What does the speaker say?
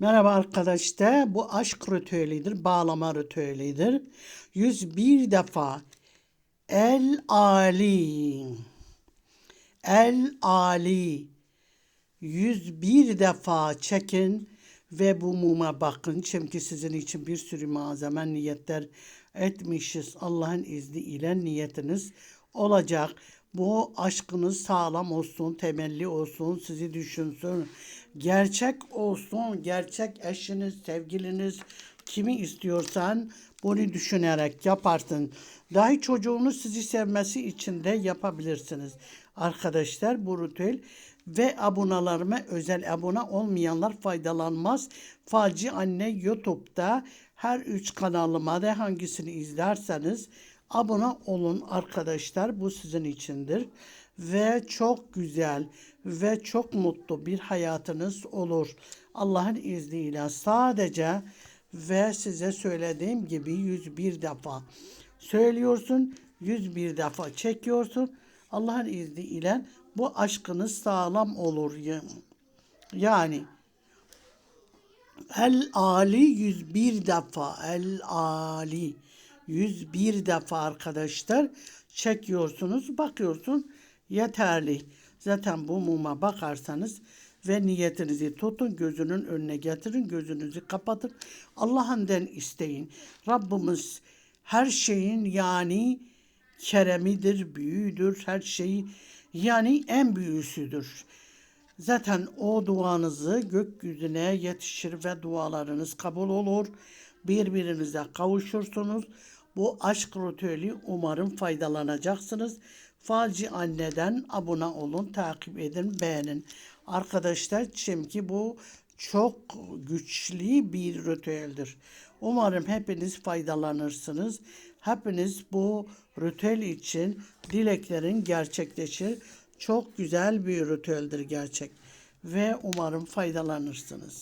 Merhaba arkadaşlar. Bu aşk ritüelidir. Bağlama ritüelidir. 101 defa El Ali El Ali 101 defa çekin ve bu muma bakın. Çünkü sizin için bir sürü malzeme niyetler etmişiz. Allah'ın izniyle niyetiniz olacak. Bu aşkınız sağlam olsun, temelli olsun, sizi düşünsün. Gerçek olsun, gerçek eşiniz, sevgiliniz, kimi istiyorsan bunu düşünerek yaparsın. Dahi çocuğunuz sizi sevmesi için de yapabilirsiniz. Arkadaşlar bu ritüel ve abonalarıma özel abone olmayanlar faydalanmaz. Falcı Anne YouTube'da her üç kanalıma da hangisini izlerseniz abone olun arkadaşlar. Bu sizin içindir. Ve çok güzel ve çok mutlu bir hayatınız olur. Allah'ın izniyle sadece ve size söylediğim gibi 101 defa söylüyorsun, 101 defa çekiyorsun. Allah'ın izniyle bu aşkınız sağlam olur. Yani El Ali 101 defa. El Ali 101 defa arkadaşlar çekiyorsunuz, bakıyorsun yeterli. Zaten bu muma bakarsanız ve niyetinizi tutun, gözünün önüne getirin, gözünüzü kapatın. Allah'ından isteyin. Rabbimiz her şeyin yani keremidir, büyüdür, her şeyi yani en büyüsüdür. Zaten o duanızı gökyüzüne yetişir ve dualarınız kabul olur. Birbirinize kavuşursunuz. Bu aşk ritüeli umarım faydalanacaksınız. Falci anneden abone olun, takip edin, beğenin. Arkadaşlar çünkü bu çok güçlü bir ritüeldir. Umarım hepiniz faydalanırsınız. Hepiniz bu ritüel için dileklerin gerçekleşir. Çok güzel bir ritüeldir gerçek. Ve umarım faydalanırsınız.